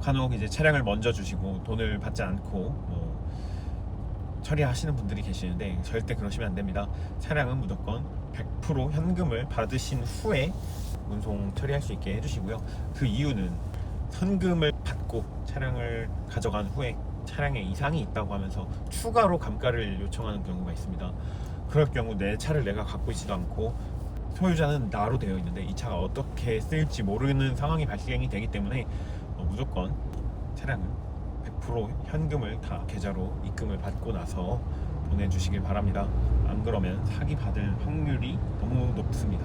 간혹 이제 차량을 먼저 주시고 돈을 받지 않고 뭐 처리하시는 분들이 계시는데 절대 그러시면 안 됩니다. 차량은 무조건 100% 현금을 받으신 후에 운송 처리할 수 있게 해주시고요. 그 이유는 현금을 받고 차량을 가져간 후에 차량에 이상이 있다고 하면서 추가로 감가를 요청하는 경우가 있습니다. 그럴 경우 내 차를 내가 갖고 있지도 않고 소유자는 나로 되어 있는데 이 차가 어떻게 쓰일지 모르는 상황이 발생이 되기 때문에 어, 무조건 차량은 100% 현금을 다 계좌로 입금을 받고 나서 보내주시길 바랍니다. 안 그러면 사기 받을 확률이 너무 높습니다.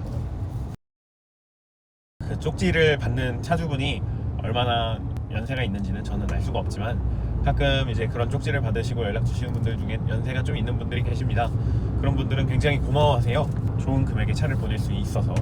그 쪽지를 받는 차주분이 얼마나 연세가 있는지는 저는 알 수가 없지만 가끔 이제 그런 쪽지를 받으시고 연락 주시는 분들 중에 연세가 좀 있는 분들이 계십니다. 그런 분들은 굉장히 고마워하세요. 좋은 금액의 차를 보낼 수 있어서.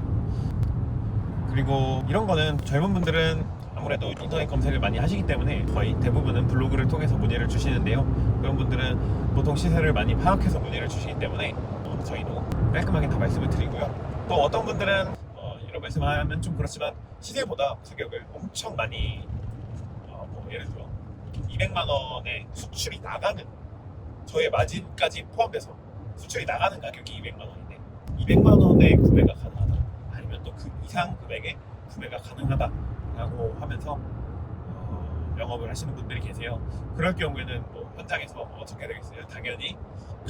그리고 이런 거는 젊은 분들은 아무래도 인터넷 검색을 많이 하시기 때문에 거의 대부분은 블로그를 통해서 문의를 주시는데요. 그런 분들은 보통 시세를 많이 파악해서 문의를 주시기 때문에 어, 저희도 깔끔하게 다 말씀을 드리고요. 또 어떤 분들은 어, 이런 말씀하면 좀 그렇지만 시세보다 가격을 엄청 많이 어, 뭐 예를 들어 200만 원에 수출이 나가는 저의 마진까지 포함돼서 수출이 나가는 가격이 200만 원인데 200만 원에 구매가 가능하다 아니면 또 그 이상 금액에 구매가 가능하다 라고 하면서 어, 영업을 하시는 분들이 계세요. 그럴 경우에는 뭐 현장에서 어떻게 되겠어요? 당연히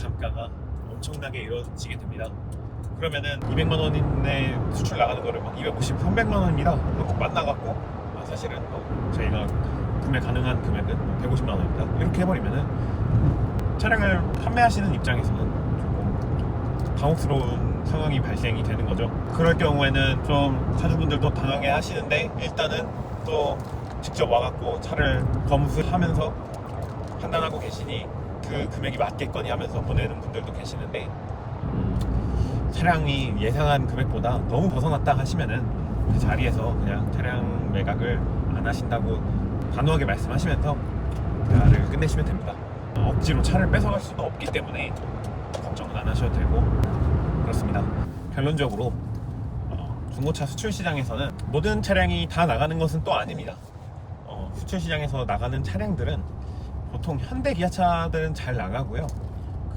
감가가 엄청나게 이루어지게 됩니다. 그러면은 200만 원인데 수출 나가는 거를 막 250, 300만 원입니다. 하고 만나갖고 아, 사실은 뭐 저희가 구매 가능한 금액은 150만 원입니다. 이렇게 해버리면은 차량을 판매하시는 입장에서는 당혹스러운 상황이 발생이 되는 거죠. 그럴 경우에는 좀 차주분들도 당하게 하시는데 일단은 또 직접 와갖고 차를 검수하면서 판단하고 계시니 그 금액이 맞겠거니 하면서 보내는 분들도 계시는데 차량이 예상한 금액보다 너무 벗어났다 하시면은 그 자리에서 그냥 차량 매각을 안 하신다고 단호하게 말씀하시면서 대화를 끝내시면 됩니다. 어, 억지로 차를 뺏어갈 수도 없기 때문에 걱정은 안 하셔도 되고 그렇습니다. 결론적으로 어, 중고차 수출 시장에서는 모든 차량이 다 나가는 것은 또 아닙니다. 어, 수출 시장에서 나가는 차량들은 보통 현대 기아차들은 잘 나가고요.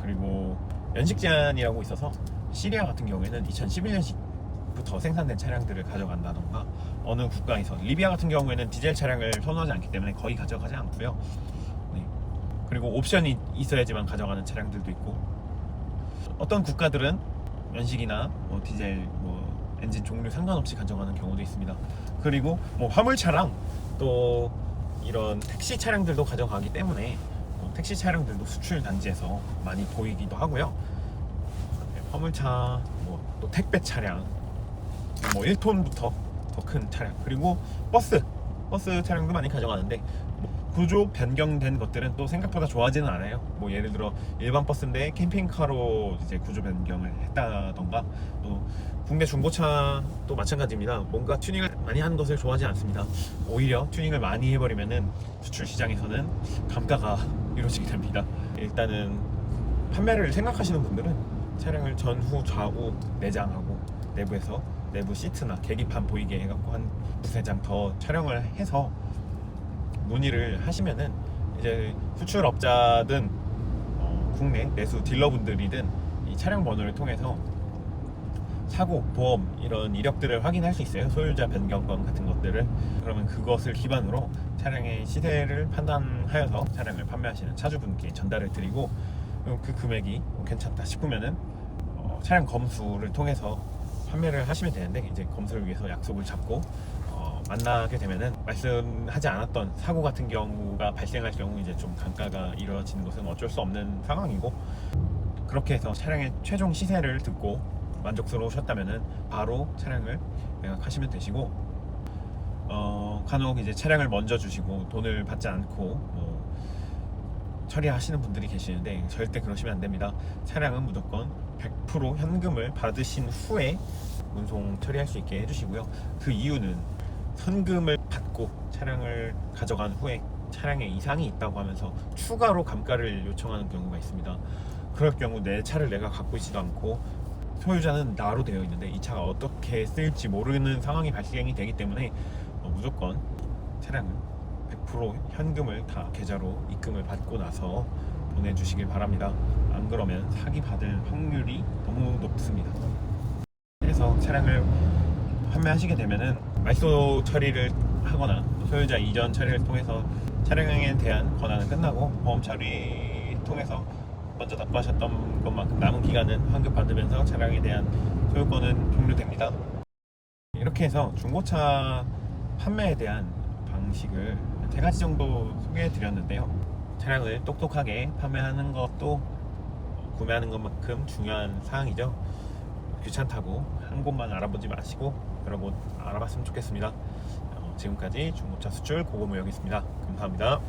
그리고 연식 제한이라고 있어서 시리아 같은 경우에는 2011년식부터 생산된 차량들을 가져간다던가 어느 국가에서 리비아 같은 경우에는 디젤 차량을 선호하지 않기 때문에 거의 가져가지 않고요. 네. 그리고 옵션이 있어야지만 가져가는 차량들도 있고 어떤 국가들은 연식이나 뭐 디젤 뭐 엔진 종류 상관없이 가져가는 경우도 있습니다. 그리고 뭐 화물차랑 또 이런 택시 차량들도 가져가기 때문에 뭐 택시 차량들도 수출 단지에서 많이 보이기도 하고요. 네, 화물차, 뭐 또 택배 차량, 뭐 1톤부터 더 큰 차량, 그리고 버스, 버스 차량도 많이 가져가는데 뭐 구조 변경된 것들은 또 생각보다 좋아하지는 않아요. 뭐 예를 들어 일반 버스인데 캠핑카로 이제 구조 변경을 했다던가 또 국내 중고차도 마찬가지입니다. 뭔가 튜닝을 많이 하는 것을 좋아하지 않습니다. 오히려 튜닝을 많이 해버리면은 수출 시장에서는 감가가 이루어지게 됩니다. 일단은 판매를 생각하시는 분들은 차량을 전후 좌우 내장하고 내부에서 내부 시트나 계기판 보이게 해갖고 한 두세 장 더 촬영을 해서 문의를 하시면은 이제 수출업자든 어, 국내 내수 딜러분들이든 이 차량 번호를 통해서 사고, 보험 이런 이력들을 확인할 수 있어요. 소유자 변경권 같은 것들을 그러면 그것을 기반으로 차량의 시세를 판단하여서 차량을 판매하시는 차주분께 전달을 드리고 그리고 그 금액이 괜찮다 싶으면은 어, 차량 검수를 통해서 판매를 하시면 되는데 이제 검수를 위해서 약속을 잡고 어, 만나게 되면은 말씀하지 않았던 사고 같은 경우가 발생할 경우 이제 좀 감가가 이루어지는 것은 어쩔 수 없는 상황이고 그렇게 해서 차량의 최종 시세를 듣고 만족스러우셨다면은 바로 차량을 매각하시면 되시고 어, 간혹 이제 차량을 먼저 주시고 돈을 받지 않고 뭐 처리하시는 분들이 계시는데 절대 그러시면 안 됩니다. 차량은 무조건 100% 현금을 받으신 후에 운송 처리할 수 있게 해주시고요. 그 이유는 현금을 받고 차량을 가져간 후에 차량에 이상이 있다고 하면서 추가로 감가를 요청하는 경우가 있습니다. 그럴 경우 내 차를 내가 갖고 있지도 않고 소유자는 나로 되어 있는데 이 차가 어떻게 쓰일지 모르는 상황이 발생이 되기 때문에 어, 무조건 차량은 100% 현금을 다 계좌로 입금을 받고 나서 보내주시길 바랍니다. 안 그러면 사기 받을 확률이 너무 높습니다. 그래서 차량을 판매하시게 되면은 말소 처리를 하거나 소유자 이전 처리를 통해서 차량에 대한 권한은 끝나고 보험 처리 통해서 먼저 납부하셨던 것만큼 남은 기간은 환급 받으면서 차량에 대한 소유권은 종료됩니다. 이렇게 해서 중고차 판매에 대한 방식을 세 가지 정도 소개해 드렸는데요. 차량을 똑똑하게 판매하는 것도 구매하는 것만큼 중요한 사항이죠. 귀찮다고 한 곳만 알아보지 마시고 여러 곳 알아봤으면 좋겠습니다. 어, 지금까지 중고차 수출 고고무역이었습니다. 감사합니다.